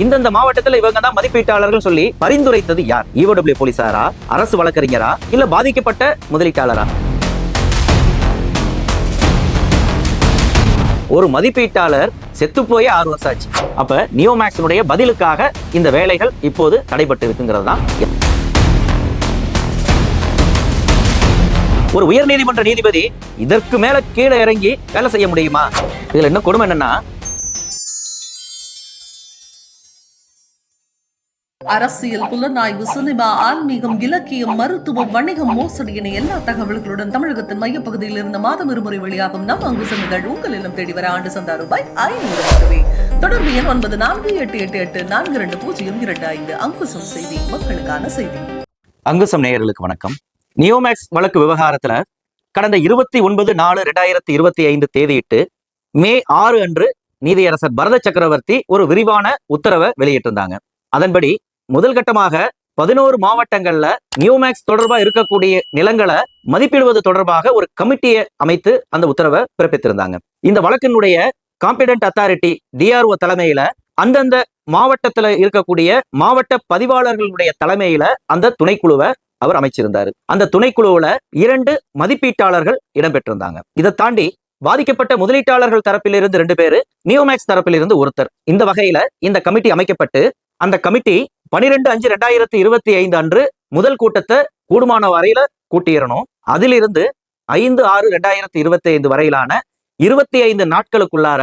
இந்தந்த மாவட்டத்துல இவங்க தான் மதிப்பீட்டாளர்கள் சொல்லி பரிந்துரைத்தது யார்? ஈஓடபிள்யூ போலீசாரா? அரசு வழக்கறிஞரா? இல்ல பாதிக்கப்பட்ட முதலீட்டாளரா? ஒரு மதிப்பீட்டாளர் செத்து போய் ஆறு வருஷம் ஆச்சு. அப்ப நியோமேக்ஸினுடைய பதிலுக்காக இந்த வேலைகள் இப்போது தடைபட்டு இருக்குங்கிறது தான் ஒரு உயர்நீதிமன்ற நீதிபதி இதற்கு மேல கீழே இறங்கி வேலை செய்ய முடியுமா? இதுல என்ன கொடுமை என்னன்னா அரசியல் புலனாய்வு சினிமா ஆன்மீகம் இலக்கியம் மருத்துவம் வணிகம் மோசடி என எல்லா தகவல்களுடன் தமிழகத்தின் மையப்பகுதியில் இருந்து மாதம் இருமுறை வெளியாகும் நம் அங்கு சென்றுகள் உங்கள் இல்லம் தேடி வர ஆண்டு சந்தா ரூபாய் ஐநூறு ரூபாய் தொடர்பு எண் ஒன்பது நான்கு எட்டு எட்டு எட்டு நான்கு இரண்டு பூஜ்ஜியம் இரண்டு ஐந்து. அங்குசம் செய்தி மக்களுக்கான செய்தி. அங்குசம் நேயர்களுக்கு வணக்கம். நியோமேக்ஸ் வழக்கு விவகாரத்துல கடந்த இருபத்தி ஒன்பது நாலு ரெண்டாயிரத்தி இருபத்தி ஐந்து தேதியிட்டு மே ஆறு அன்று நீதியரசர் பரத சக்கரவர்த்தி ஒரு விரிவான உத்தரவை வெளியிட்டிருந்தாங்க. அதன்படி முதல் கட்டமாக பதினோரு மாவட்டங்கள்ல நியூமேக்ஸ் தொடர்பா இருக்கக்கூடிய நிலங்களை மதிப்பிடுவது தொடர்பாக ஒரு கமிட்டியை அமைத்து அந்த உத்தரவை பிறப்பித்திருந்தாங்க. இந்த வழக்கினுடைய காம்பிடன்ட் அத்தாரிட்டி டிஆர்ஓ தலைமையில அந்தந்த மாவட்டத்துல இருக்கக்கூடிய மாவட்ட பதிவாளர்களுடைய தலைமையில அந்த துணைக்குழுவை அவர் அமைச்சிருந்தாரு. அந்த துணைக்குழுவுல இரண்டு மதிப்பீட்டாளர்கள் இடம்பெற்றிருந்தாங்க. இதை தாண்டி பாதிக்கப்பட்ட முதலீட்டாளர்கள் தரப்பிலிருந்து ரெண்டு பேரு நியோமேக்ஸ் தரப்பிலிருந்து ஒருத்தர். இந்த வகையில இந்த கமிட்டி அமைக்கப்பட்டு அந்த கமிட்டி பனிரெண்டு அஞ்சு ரெண்டாயிரத்தி இருபத்தி ஐந்து அன்று முதல் கூட்டத்தை கூடுமான வரையில கூட்டிடணும் அதிலிருந்து ஐந்து ஆறு ரெண்டாயிரத்தி இருபத்தி ஐந்து வரையிலான இருபத்தி ஐந்து நாட்களுக்குள்ளார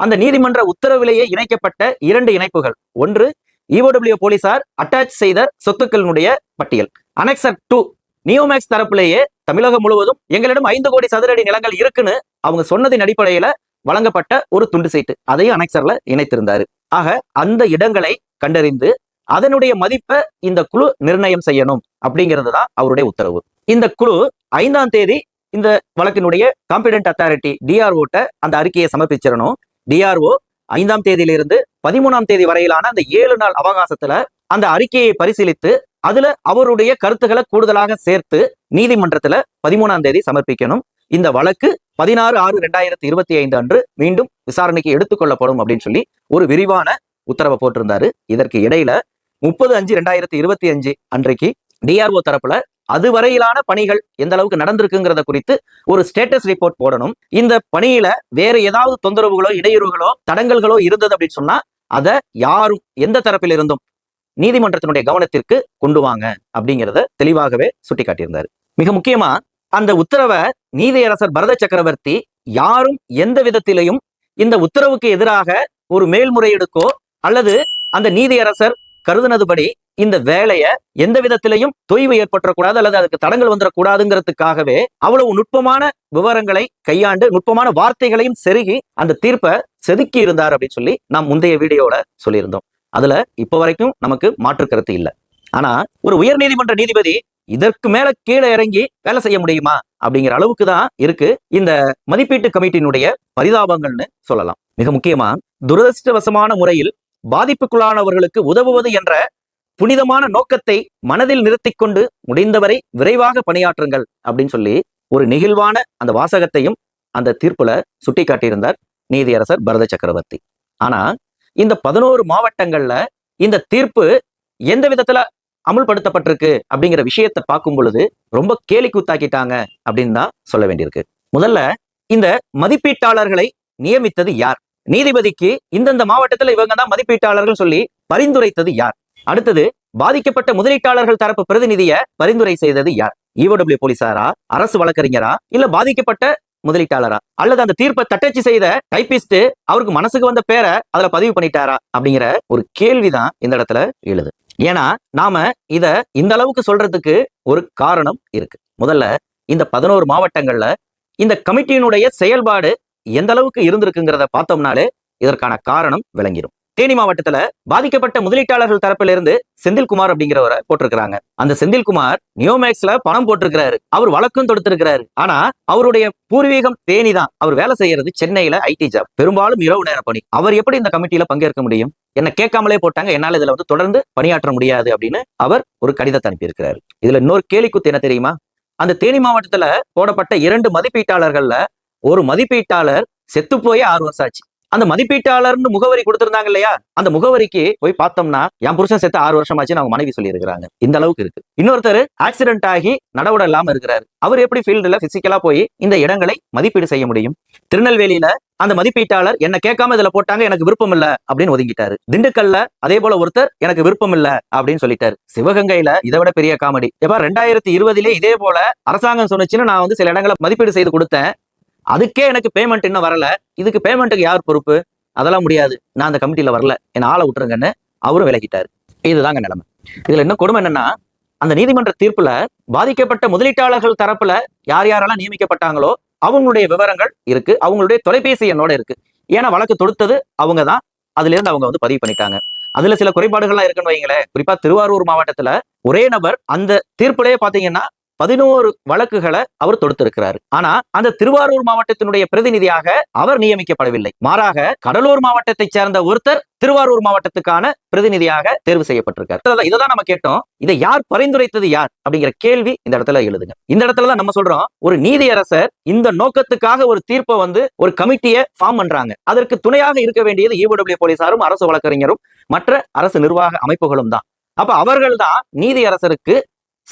அந்த நீதிமன்ற உத்தரவிலேயே இணைக்கப்பட்ட இரண்டு இணைப்புகள். ஒன்று இஓடபிள்யூ போலீசார் அட்டாச் செய்த சொத்துக்களினுடைய பட்டியல். அனெக்சர் டூ நியோமேக்ஸ் தரப்பிலேயே தமிழகம் முழுவதும் எங்களிடம் ஐந்து கோடி சதுரடி நிலங்கள் இருக்குன்னு அவங்க சொன்னதின் அடிப்படையில வழங்கப்பட்ட ஒரு துண்டு சீட்டு. அதையும் அனெக்சர்ல இணைத்திருந்தாரு. ஆக அந்த இடங்களை கண்டறிந்து அதனுடைய மதிப்பை இந்த குழு நிர்ணயம் செய்யணும் அப்படிங்கிறது தான் அவருடைய உத்தரவு. இந்த குழு ஐந்தாம் தேதி இந்த வழக்கினுடைய காம்பிடன்ட் அத்தாரிட்டி டிஆர்ஓட்ட அந்த அறிக்கையை சமர்ப்பிச்சிடணும். டிஆர்ஓ ஐந்தாம் தேதியிலிருந்து பதிமூணாம் தேதி வரையிலான அந்த ஏழு நாள் அவகாசத்துல அந்த அறிக்கையை பரிசீலித்து அதுல அவருடைய கருத்துக்களை கூடுதலாக சேர்த்து நீதிமன்றத்துல பதிமூணாம் தேதி சமர்ப்பிக்கணும். இந்த வழக்கு பதினாறு ஆறு ரெண்டாயிரத்தி இருபத்தி ஐந்து அன்று மீண்டும் விசாரணைக்கு எடுத்துக்கொள்ளப்படும் அப்படின்னு சொல்லி ஒரு விரிவான உத்தரவை போட்டிருந்தாரு. இதற்கு இடையில முப்பது அஞ்சு ரெண்டாயிரத்தி இருபத்தி அஞ்சு அன்றைக்கு டிஆர்ஓ தரப்புல அதுவரையிலான பணிகள் எந்த அளவுக்கு நடந்திருக்குங்கிறத குறித்து ஒரு ஸ்டேட்டஸ் ரிப்போர்ட் போடணும். இந்த பணியில வேற ஏதாவது தொந்தரவுகளோ இடையூறுகளோ தடங்கல்களோ இருந்தது அப்படின்னு சொன்னா அதை யாரும் எந்த தரப்பில் இருந்தும் நீதிமன்றத்தினுடைய கவனத்திற்கு கொண்டு வாங்க அப்படிங்கிறத தெளிவாகவே சுட்டிக்காட்டியிருந்தார். மிக முக்கியமா அந்த உத்தரவை நீதியரசர் பரத சக்கரவர்த்தி யாரும் எந்த விதத்திலையும் இந்த உத்தரவுக்கு எதிராக ஒரு மேல்முறையீடுக்கோ அல்லது அந்த நீதியரசர் கருதுனதுபடி இந்த வேலைய எந்த விதத்திலையும் தொய்வு ஏற்பட்டக்கூடாது அல்லது அதுக்கு தடங்கள் வந்துடக்கூடாதுங்கிறதுக்காகவே அவ்வளவு நுட்பமான விவரங்களை கையாண்டு நுட்பமான வார்த்தைகளையும் செருகி அந்த தீர்ப்பை செதுக்கி இருந்தார் அப்படின்னு சொல்லி நாம் முந்தைய வீடியோல சொல்லியிருந்தோம். அதுல இப்ப வரைக்கும் நமக்கு மாற்று கருத்து இல்லை. ஆனா ஒரு உயர் நீதிமன்ற நீதிபதி இதற்கு மேல கீழே இறங்கி வேலை செய்ய முடியுமா அப்படிங்கிற அளவுக்கு தான் இருக்கு இந்த மதிப்பீட்டு கமிட்டியினுடைய பரிதாபங்கள்னு சொல்லலாம். மிக முக்கியமா துரதிருஷ்டவசமான முறையில் பாதிப்புக்குள்ளானவர்களுக்கு உதவுவது என்ற புனிதமான நோக்கத்தை மனதில் நிறுத்தி கொண்டு முடிந்தவரை விரைவாக பணியாற்றுங்கள் அப்படின்னு சொல்லி ஒரு நெகிழ்வான அந்த வாசகத்தையும் அந்த தீர்ப்புல சுட்டி காட்டியிருந்தார் நீதியரசர் பரத சக்கரவர்த்தி. ஆனா இந்த பதினோரு மாவட்டங்கள்ல இந்த தீர்ப்பு எந்த விதத்துல அமுல்படுத்தப்பட்டிருக்கு அப்படிங்கிற விஷயத்தை பார்க்கும் பொழுது ரொம்ப கேலி கூத்தாக்கிட்டாங்க அப்படின்னு தான் சொல்ல வேண்டியிருக்கு. முதல்ல இந்த மதிப்பீட்டாளர்களை நியமித்தது யார்? நீதிபதிக்கு இந்தந்த மாவட்டத்துல இவங்க தான் மதிப்பீட்டாளர்கள் சொல்லி பரிந்துரைத்தது யார்? அடுத்தது பாதிக்கப்பட்ட முதலீட்டாளர்கள் தரப்பு பிரதிநிதிய பரிந்துரை செய்தது யார்? ஈஓடபிள்யூ போலீசாரா? அரசு வழக்கறிஞரா? இல்ல பாதிக்கப்பட்ட முதலீட்டாளரா? அல்லது அந்த தீர்ப்பை தட்டச்சு செய்த டைபிஸ்ட் அவருக்கு மனசுக்கு வந்த பேரை அதுல பதிவு பண்ணிட்டாரா? அப்படிங்கிற ஒரு கேள்விதான் இந்த இடத்துல எழுது. ஏன்னா நாம இத இந்த அளவுக்கு சொல்றதுக்கு ஒரு காரணம் இருக்கு. முதல்ல இந்த பதினோரு மாவட்டங்கள்ல இந்த கமிட்டியினுடைய செயல்பாடு எந்த அளவுக்கு இருந்திருக்குங்கிறத பார்த்தோம்னாலே இதற்கான காரணம் விளங்கிடும் தேனி மாவட்டத்துல பாதிக்கப்பட்ட முதலீட்டாளர்கள் தரப்பில இருந்து செந்தில்குமார் அப்படிங்கிறவரை போட்டிருக்கிறாங்க. அந்த செந்தில்குமார் நியோமேக்ஸ்ல பணம் போட்டிருக்கிறாரு. அவர் வழக்கும் தொடுத்திருக்கிறாரு. ஆனா அவருடைய பூர்வீகம் தேனி தான். அவர் வேலை செய்யறது சென்னையில ஐடி ஜாப் பெரும்பாலும் இரவு நேர பணி. அவர் எப்படி இந்த கமிட்டியில பங்கேற்க முடியும்? என்ன கேட்காமலே போட்டாங்க. என்னால இதுல வந்து தொடர்ந்து பணியாற்ற முடியாது அப்படின்னு அவர் ஒரு கடிதத்தை அனுப்பியிருக்கிறாரு. இதுல இன்னொரு கேலிக்குத்து என்ன தெரியுமா? அந்த தேனி மாவட்டத்துல போடப்பட்ட இரண்டு மதிப்பீட்டாளர்கள்ல ஒரு மதிப்பீட்டாளர் செத்து ஆறு வருஷம் ஆச்சு. அந்த மதிப்பீட்டாளர்னு முகவரி கொடுத்திருந்தாங்க இல்லையா? அந்த முகவரிக்கு போய் பார்த்தோம்னா என் புருஷன் செத்து ஆறு வருஷம் ஆச்சு அவங்க மனைவி சொல்லி இருக்கிறாங்க இந்த அளவுக்கு இருக்கு. இன்னொருத்தர் ஆக்சிடென்ட் ஆகி நடவட இல்லாம இருக்கிறாரு. அவர் எப்படி ஃபீல்டுல பிசிக்கலா போய் இந்த இடங்களை மதிப்பீடு செய்ய முடியும்? திருநெல்வேலியில அந்த மதிப்பீட்டாளர் என்ன கேட்காம இதுல போட்டாங்க எனக்கு விருப்பம் இல்ல அப்படின்னு ஒதுங்கிட்டாரு. திண்டுக்கல்ல அதே போல ஒருத்தர் எனக்கு விருப்பம் இல்ல அப்படின்னு சொல்லிட்டாரு. சிவகங்கையில இதை விட பெரிய காமெடி எப்ப ரெண்டாயிரத்தி இருபதுல இதே போல அரசாங்கம் சொன்னுச்சுன்னு நான் வந்து சில இடங்களை மதிப்பீடு செய்து கொடுத்தேன். அதுக்கே எனக்கு பேமெண்ட் இன்னும் வரல. இதுக்கு பேமெண்ட்டுக்கு யார் பொறுப்பு? அதெல்லாம் முடியாது. நான் அந்த கமிட்டியில் வரல. என்னை ஆளை விட்டுருங்கன்னு அவரும் விலகிட்டாரு. இதுதாங்க நிலைமை. இதில் என்ன கொடுமை என்னன்னா அந்த நீதிமன்ற தீர்ப்புல பாதிக்கப்பட்ட முதலீட்டாளர்கள் தரப்புல யார் யாரெல்லாம் நியமிக்கப்பட்டாங்களோ அவங்களுடைய விவரங்கள் இருக்கு. அவங்களுடைய தொலைபேசி எண்ணோட இருக்கு. ஏன்னா வழக்கு தொடுத்தது அவங்க தான். அதுல இருந்து அவங்க வந்து பதிவு பண்ணிட்டாங்க. அதுல சில குறைபாடுகள்லாம் இருக்குன்னு வைங்களேன். குறிப்பா திருவாரூர் மாவட்டத்துல ஒரே நபர் அந்த தீர்ப்புலயே பாத்தீங்கன்னா பதினோரு வழக்குகளை அவர் தொடுத்திருக்கிறார். ஆனா அந்த திருவாரூர் மாவட்டத்தினுடைய பிரதிநிதியாக அவர் நியமிக்கப்படவில்லை. மாறாக கடலூர் மாவட்டத்தை சேர்ந்த ஒருத்தர் திருவாரூர் மாவட்டத்துக்கான பிரதிநிதியாக தேர்வு செய்யப்பட்டிருக்காரு. இதை- இதைதான் நம்ம கேட்டோம். இதை யார் பரிந்துரைத்தது யார்? அப்படிங்கிற கேள்வி இந்த இடத்துல எழுதுங்க. இந்த இடத்துல தான் நம்ம சொல்றோம் ஒரு நீதியரசர் இந்த நோக்கத்துக்காக ஒரு தீர்ப்பை வந்து ஒரு கமிட்டியை ஃபார்ம் பண்றாங்க. அதற்கு துணையாக இருக்க வேண்டியது ஈடபிள்யூ போலீசாரும் அரசு வழக்கறிஞரும் மற்ற அரசு நிர்வாக அமைப்புகளும் தான். அப்ப அவர்கள் தான் நீதியரசருக்கு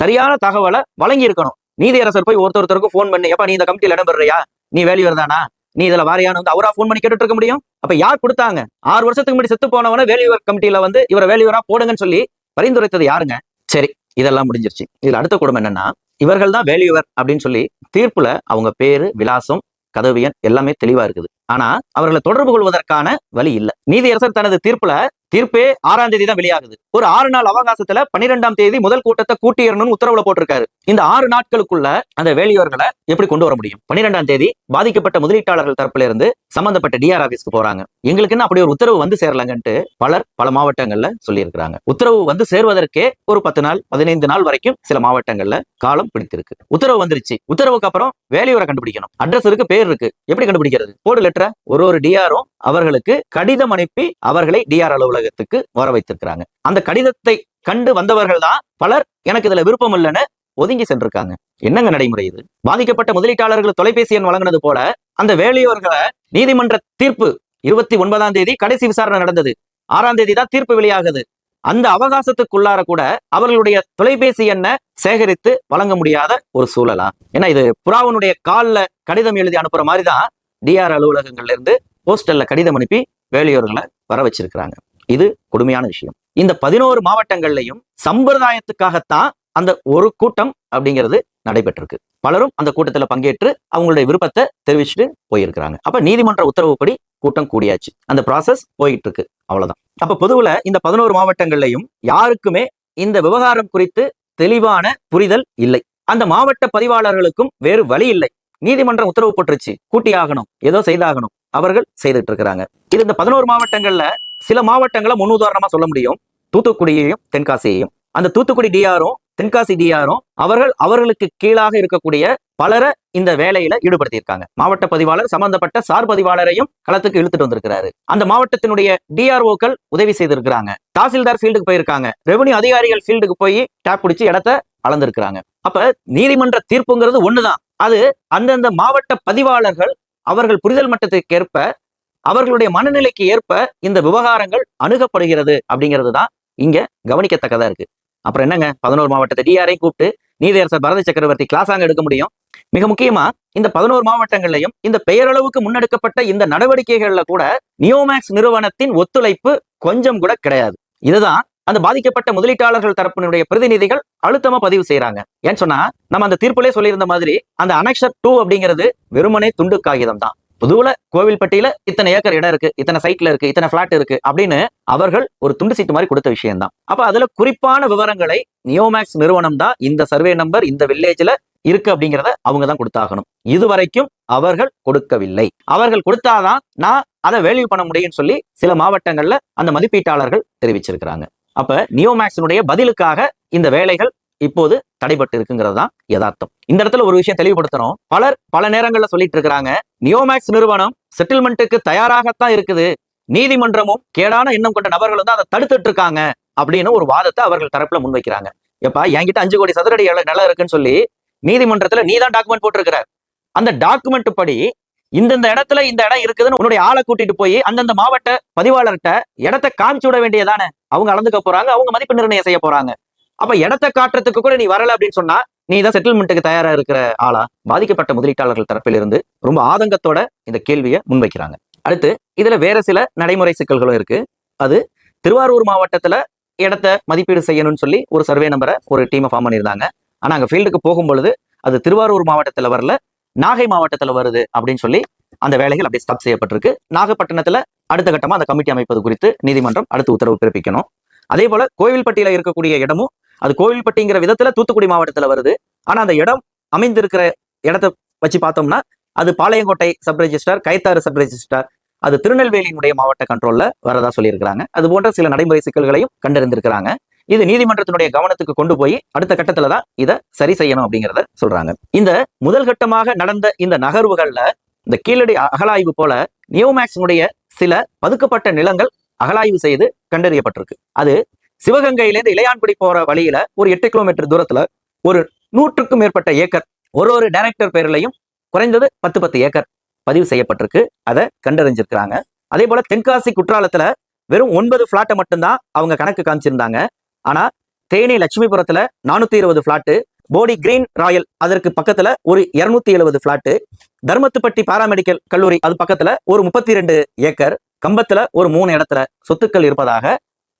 சரியான தகவலை வழங்கி இருக்கணும் நீதியரசர் போய் ஒருத்தர் ஒருத்தருக்கும் ஃபோன் பண்ணி. எப்ப நீ இந்த கமிட்டியில் இடம்பெறியா நீ வேல்யூவர் தானா நீ இதுல வாரியான்னு வந்து அவரா ஃபோன் பண்ணி கேட்டுட்டு இருக்க முடியும்? அப்ப யார் கொடுத்தாங்க? ஆறு வருஷத்துக்கு முன்னாடி செத்து போனவன வேல்யூவர் கமிட்டியில வந்து இவரை வேல்யூவரா போடுங்கன்னு சொல்லி பரிந்துரைத்தது யாருங்க? சரி இதெல்லாம் முடிஞ்சிருச்சு. இதுல அடுத்த குடும்பம் என்னன்னா இவர்கள் தான் வேல்யூவர் அப்படின்னு சொல்லி தீர்ப்புல அவங்க பேரு விலாசம் கதவியன் எல்லாமே தெளிவா இருக்குது. ஆனா அவர்களை தொடர்பு கொள்வதற்கான வழி இல்ல. நீதியரசர் தனது தீர்ப்புல தீர்ப்பே ஆறாம் தேதி தான் வெளியாகுது. ஒரு ஆறு நாள் அவகாசத்துல பன்னிரெண்டாம் தேதி முதல் கூட்டத்தை கூட்டியறணும்னு உத்தரவுல போட்டிருக்காரு. இந்த ஆறு நாட்களுக்குள்ள அந்த வேலையோர்களை எப்படி கொண்டு வர முடியும்? பன்னிரெண்டாம் தேதி பாதிக்கப்பட்ட முதலீட்டாளர்கள் தரப்புல இருந்து சம்பந்தப்பட்ட டிஆர் ஆபீஸ்க்கு போறாங்க. எங்களுக்கு என்ன அப்படி ஒரு உத்தரவு வந்து சேரலங்கன்ட்டு பலர் பல மாவட்டங்கள்ல சொல்லியிருக்கிறாங்க. உத்தரவு வந்து சேர்வதற்கே ஒரு பத்து நாள் பதினைந்து நாள் வரைக்கும் சில மாவட்டங்கள்ல காலம் பிடித்திருக்கு. உத்தரவு வந்துருச்சு. உத்தரவுக்கு அப்புறம் வேலையோரை கண்டுபிடிக்கணும். அட்ரஸ் இருக்கு பேர் இருக்கு. எப்படி கண்டுபிடிக்கிறது? போர்டு லெட்டரை ஒரு ஒரு டிஆரும் அவர்களுக்கு கடிதம் அனுப்பி அவர்களை டிஆர் அலுவலகத்துக்கு வர வைத்திருக்கிறாங்க. அந்த கடிதத்தை கண்டு வந்தவர்கள் தான் பலர் எனக்கு இதுல விருப்பம் இல்லைன்னு ஒதுங்கி சென்றிருக்காங்க. என்னங்க நடைமுறை இது? பாதிக்கப்பட்ட முதலீட்டாளர்கள் தொலைபேசி எண் வழங்கினது போல அந்த வேலையோர்களை நீதிமன்ற தீர்ப்பு இருபத்தி ஒன்பதாம் தேதி கடைசி விசாரணை நடந்தது. ஆறாம் தேதி தான் தீர்ப்பு வெளியாகுது. அந்த அவகாசத்துக்குள்ளார கூட அவர்களுடைய தொலைபேசி எண்ணை சேகரித்து வழங்க முடியாத ஒரு சூழலா? ஏன்னா இது புறாவனுடைய காலில் கடிதம் எழுதி அனுப்புற மாதிரி தான் டிஆர் அலுவலகங்கள்ல இருந்து போஸ்டல்ல கடிதம் அனுப்பி வேலையோர்களை வர வச்சிருக்கிறாங்க. இது கொடுமையான விஷயம். இந்த பதினோரு மாவட்டங்கள்லையும் சம்பிரதாயத்துக்காகத்தான் அந்த ஒரு கூட்டம் அப்படிங்கிறது நடைபெற்றிருக்கு. பலரும் அந்த கூட்டத்துல பங்கேற்று அவங்களுடைய விருப்பத்தை தெரிவிச்சுட்டு போயிருக்கிறாங்க. அப்ப நீதிமன்ற உத்தரவுப்படி கூட்டம் கூடியாச்சு. அந்த ப்ராசஸ் போயிட்டு இருக்கு அவ்வளவுதான். அப்ப பொதுவில் இந்த பதினோரு மாவட்டங்கள்லையும் யாருக்குமே இந்த விவகாரம் குறித்து தெளிவான புரிதல் இல்லை. அந்த மாவட்ட பதிவாளர்களுக்கும் வேறு வழி இல்லை. நீதிமன்றம் உத்தரவு போட்டுருச்சு. கூட்டி ஆகணும். ஏதோ செய்தாகணும். அவர்கள் செய்துட்டு இருக்கிறாங்க. இது இந்த பதினோரு மாவட்டங்கள்ல சில மாவட்டங்களை முன்னுதாரணமாக சொல்ல முடியும். தூத்துக்குடியையும் தென்காசியையும். அந்த தூத்துக்குடி டிஆரும் தென்காசி டிஆரும் அவர்கள் அவர்களுக்கு கீழாக இருக்கக்கூடிய பலரை இந்த வேலையில ஈடுபடுத்தியிருக்காங்க. மாவட்ட பதிவாளர் சம்பந்தப்பட்ட சார் பதிவாளரையும் களத்துக்கு இழுத்துட்டு வந்திருக்கிறாரு. அந்த மாவட்டத்தினுடைய டிஆர்ஓக்கள் உதவி செய்திருக்கிறாங்க. தாசில்தார் ஃபீல்டுக்கு போயிருக்காங்க. ரெவன்யூ அதிகாரிகள் ஃபீல்டுக்கு போய் டேப் பிடிச்சி இடத்த அளந்திருக்கிறாங்க. அப்ப நீதிமன்ற தீர்ப்புங்கிறது ஒண்ணுதான். அது அந்தந்த மாவட்ட பதிவாளர்கள் அவர்கள் புரிதல் மட்டத்துக்கு ஏற்ப அவர்களுடைய மனநிலைக்கு ஏற்ப இந்த விவகாரங்கள் அணுகப்படுகிறது அப்படிங்கிறது தான் இங்க கவனிக்கத்தக்கதா இருக்கு. அப்புறம் என்னங்க? பதினோரு மாவட்டத்தை டிஆரையும் கூப்பிட்டு நீதியரசர் பரத சக்கரவர்த்தி கிளாஸாங்க எடுக்க முடியும்? மிக முக்கியமா இந்த பதினோரு மாவட்டங்கள்லையும் இந்த பெயரளவுக்கு முன்னெடுக்கப்பட்ட இந்த நடவடிக்கைகள்ல கூட நியோமேக்ஸ் நிறுவனத்தின் ஒத்துழைப்பு கொஞ்சம் கூட கிடையாது. இதுதான் அந்த பாதிக்கப்பட்ட முதலீட்டாளர்கள் தரப்பினுடைய பிரதிநிதிகள் அழுத்தமா பதிவு செய்யறாங்க ஏன்னு சொன்னா நம்ம அந்த தீர்ப்புலேயே சொல்லியிருந்த மாதிரி அந்த அனெக்ஷர் டூ அப்படிங்கிறது வெறுமனே துண்டு காகிதம் தான். புதுவுல கோவில்பட்டியில இத்தனை ஏக்கர் இடம் இருக்கு இத்தனை சைட்ல இருக்கு இத்தனை பிளாட் இருக்கு அப்படின்னு அவர்கள் ஒரு துண்டு சீட்டு மாதிரி கொடுத்த விஷயம் தான் அப்ப அதுல குறிப்பான விவரங்களை நியோமேக்ஸ் நிறுவனம் தான் இந்த சர்வே நம்பர் இந்த வில்லேஜ்ல இருக்கு அப்படிங்கிறத அவங்க தான் கொடுத்தாகணும். இதுவரைக்கும் அவர்கள் கொடுக்கவில்லை. அவர்கள் கொடுத்தாதான் நான் அதை வேல்யூ பண்ண முடியும்னு சொல்லி சில மாவட்டங்கள்ல அந்த மதிப்பீட்டாளர்கள் தெரிவிச்சிருக்கிறாங்க. அப்ப நியோமேக்ஸினுடைய பதிலுக்காக இந்த வேலைகள் இப்போது தடைபட்டு இருக்குங்கிறது தான் யதார்த்தம். இந்த இடத்துல ஒரு விஷயம் தெளிவுபடுத்தணும். பலர் பல நேரங்கள்ல சொல்லிட்டு இருக்கிறாங்க நியோமேக்ஸ் நிறுவனம் செட்டில்மெண்ட்டுக்கு தயாராகத்தான் இருக்குது. நீதிமன்றமும் கேடான எண்ணம் கொண்ட நபர்களும் வந்து அதை தடுத்துட்டு இருக்காங்க அப்படின்னு ஒரு வாதத்தை அவர்கள் தரப்புல முன்வைக்கிறாங்க. எப்பா என்கிட்ட அஞ்சு கோடி சதுரடி நிலம் இருக்குன்னு சொல்லி நீதிமன்றத்துல நீ தான் டாக்குமெண்ட் போட்டிருக்கிற. அந்த டாக்குமெண்ட் படி இந்தந்த இடத்துல இந்த இடம் இருக்குதுன்னு உன்னுடைய ஆளை கூட்டிட்டு போய் அந்தந்த மாவட்ட பதிவாளர்கிட்ட இடத்த காமிச்சு விட வேண்டியதானே அவங்க அளந்துக்க போறாங்க அவங்க மதிப்பு நிர்ணயம் செய்ய போறாங்க. அப்ப இடத்த காட்டுறதுக்கு கூட நீ வரல அப்படின்னு சொன்னா நீ தான் செட்டில்மெண்ட்டுக்கு தயாரா இருக்கிற ஆளா? பாதிக்கப்பட்ட முதலீட்டாளர்கள் தரப்பில் இருந்து ரொம்ப ஆதங்கத்தோட இந்த கேள்வியை முன்வைக்கிறாங்க. அடுத்து இதுல வேற சில நடைமுறை சிக்கல்களும் இருக்கு. அது திருவாரூர் மாவட்டத்துல இடத்த மதிப்பீடு செய்யணும்னு சொல்லி ஒரு சர்வே நம்பரை ஒரு டீமை ஃபார்ம் பண்ணியிருந்தாங்க. ஆனா அங்க ஃபீல்டுக்கு போகும்பொழுது அது திருவாரூர் மாவட்டத்துல வரல நாகை மாவட்டத்துல வருது அப்படின்னு சொல்லி அந்த வேலைகள் அப்படியே ஸ்டாப் செய்யப்பட்டிருக்கு. நாகப்பட்டினத்துல அடுத்த கட்டமா அந்த கமிட்டி அமைப்பது குறித்து நீதிமன்றம் அடுத்து உத்தரவு பிறப்பிக்கணும். அதே போல கோவில்பட்டியில இருக்கக்கூடிய இடமும் அது கோவில்பட்டிங்கிற விதத்துல தூத்துக்குடி மாவட்டத்துல வருது. ஆனா அந்த இடம் அமைந்திருக்கிற இடத்தை வச்சு பார்த்தோம்னா அது Palayamkottai sub registrar Kayathar sub registrar அது திருநெல்வேலியினுடைய மாவட்ட கண்ட்ரோல்ல வரதா சொல்லியிருக்கிறாங்க. அது போன்ற சில நடைமுறை சிக்கல்களையும் கண்டறிந்திருக்கிறாங்க. இது நீதிமன்றத்தினுடைய கவனத்துக்கு கொண்டு போய் அடுத்த கட்டத்துல தான் இதை சரி செய்யணும் அப்படிங்கிறத சொல்றாங்க. இந்த முதல் கட்டமாக நடந்த இந்த நகர்வுகள்ல இந்த கீழடி அகலாய்வு போல நியோமேக்ஸினுடைய சில பதுக்கப்பட்ட நிலங்கள் அகலாய்வு செய்து கண்டறியப்பட்டிருக்கு. அது சிவகங்கையிலேருந்து இளையான்குடி போற வழியில ஒரு எட்டு கிலோமீட்டர் தூரத்துல ஒரு நூற்றுக்கும் மேற்பட்ட ஏக்கர் ஒரு ஒரு டைரக்டர் பேர்லையும் குறைந்தது பத்து பத்து ஏக்கர் பதிவு செய்யப்பட்டிருக்கு. அதை கண்டறிஞ்சிருக்கிறாங்க. அதே போல தென்காசி குற்றாலத்துல வெறும் ஒன்பது பிளாட்டை மட்டும்தான் அவங்க கணக்கு காமிச்சிருந்தாங்க. ஆனா தேனி லட்சுமிபுரத்துல நானூத்தி இருபது பிளாட்டு போடி கிரீன் ராயல் அதற்கு பக்கத்துல ஒரு இருநூத்தி எழுபது பிளாட்டு தர்மத்துப்பட்டி பாராமெடிக்கல் கல்லூரி அது பக்கத்துல ஒரு முப்பத்தி ரெண்டு ஏக்கர் கம்பத்துல ஒரு மூணு இடத்துல சொத்துக்கள் இருப்பதாக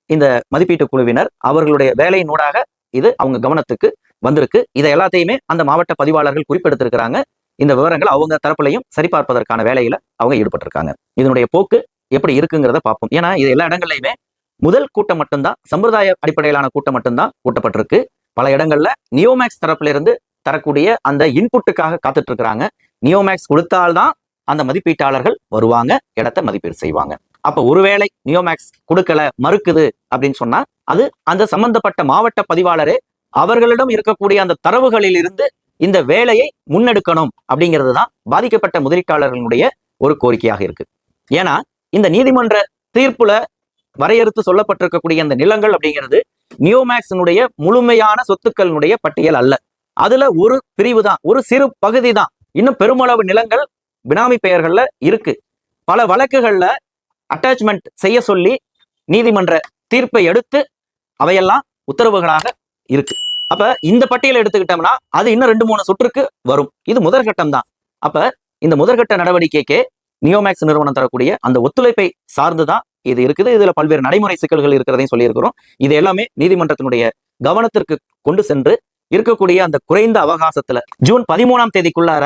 இந்த மதிப்பீட்டு குழுவினர் அவர்களுடைய வேலையினூடாக இது அவங்க கவனத்துக்கு வந்திருக்கு. இதை எல்லாத்தையுமே அந்த மாவட்ட பதிவாளர்கள் குறிப்பெடுத்திருக்கிறாங்க. இந்த விவரங்கள் அவங்க தரப்புலையும் சரிபார்ப்பதற்கான வேலையில அவங்க ஈடுபட்டிருக்காங்க. இதனுடைய போக்கு எப்படி இருக்குங்கிறத பார்ப்போம். ஏன்னா இது எல்லா இடங்கள்லையுமே முதல் கூட்டம் மட்டும்தான் சம்பிரதாய அடிப்படையிலான கூட்டம் மட்டும்தான் கூட்டப்பட்டிருக்கு. பல இடங்கள்ல நியோமேக்ஸ் தரப்புல இருந்து தரக்கூடிய அந்த இன்புட்டுக்காக காத்துட்டு இருக்கிறாங்க. நியோமேக்ஸ் கொடுத்தால்தான் அந்த மதிப்பீட்டாளர்கள் வருவாங்க இடத்தை மதிப்பீடு செய்வாங்க. அப்ப ஒருவேளை நியோமேக்ஸ் கொடுக்கல மறுக்குது அப்படின்னு சொன்னா அது அந்த சம்பந்தப்பட்ட மாவட்ட பதிவாளரே அவர்களிடம் இருக்கக்கூடிய அந்த தரவுகளில் இருந்து இந்த வேலையை முன்னெடுக்கணும் அப்படிங்கிறது தான் பாதிக்கப்பட்ட முதலீட்டாளர்களுடைய ஒரு கோரிக்கையாக இருக்கு. ஏன்னா இந்த நீதிமன்ற தீர்ப்புல வரையறுத்து சொல்லப்பட்டிருக்கக்கூடிய அந்த நிலங்கள் அப்படிங்கிறது நியோமேக்ஸினுடைய முழுமையான சொத்துக்களினுடைய பட்டியல் அல்ல. அதுல ஒரு பிரிவு தான் ஒரு சிறு பகுதி தான். இன்னும் பெருமளவு நிலங்கள் பினாமி பெயர்கள்ல இருக்கு. பல வழக்குகள்ல அட்டாச்மெண்ட் செய்ய சொல்லி நீதிமன்ற தீர்ப்பை எடுத்து அவையெல்லாம் உத்தரவுகளாக இருக்கு. அப்ப இந்த பட்டியலை எடுத்துக்கிட்டோம்னா அது இன்னும் ரெண்டு மூணு சுற்றுக்கு வரும். இது முதற்கட்டம் தான் அப்ப இந்த முதற்கட்ட நடவடிக்கைக்கு நியோமேக்ஸ் நிறுவனம் தரக்கூடிய அந்த ஒத்துழைப்பை சார்ந்துதான் இது இருக்குது. இதுல பல்வேறு நடைமுறை சிக்கல்கள் இருக்கிறதையும் சொல்லியிருக்கிறோம். இது எல்லாமே நீதிமன்றத்தினுடைய கவனத்திற்கு கொண்டு சென்று இருக்கக்கூடிய அந்த குறைந்த அவகாசத்துல ஜூன் பதிமூணாம் தேதிக்குள்ளார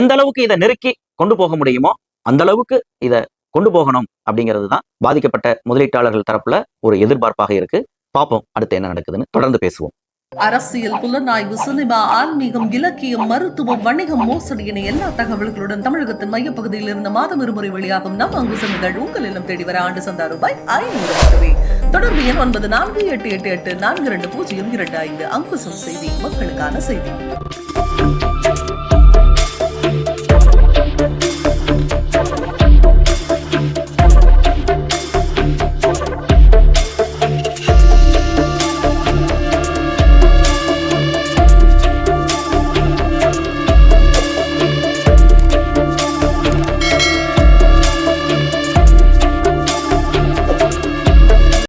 எந்த அளவுக்கு இதை நெருக்கி கொண்டு போக முடியுமோ அந்த அளவுக்கு இதை கொண்டு போகணும் அப்படிங்கிறது தான் பாதிக்கப்பட்ட முதலீட்டாளர்கள் தரப்புல ஒரு எதிர்பார்ப்பாக இருக்கு. பார்ப்போம் அடுத்து என்ன நடக்குதுன்னு தொடர்ந்து பேசுவோம். அரசியல் புலனாய்வு சினிமா ஆன்மீகம் இலக்கியம் மருத்துவம் வணிகம் மோசடி என எல்லா தகவல்களுடன் தமிழகத்தின் மையப்பகுதியில் இருந்து மாதம் இருமுறை வெளியாகும் நம் அங்கு சென்றுகள் உங்கள் இல்லம் தேடி வர ஆண்டு சந்தா ரூபாய் ஐநூறு மட்டுமே தொடர்பு எண் ஒன்பது நான்கு எட்டு எட்டு எட்டு நான்கு இரண்டு பூஜ்ஜியம் இரண்டு ஐந்து. அங்குசம் செய்தி மக்களுக்கான செய்தி.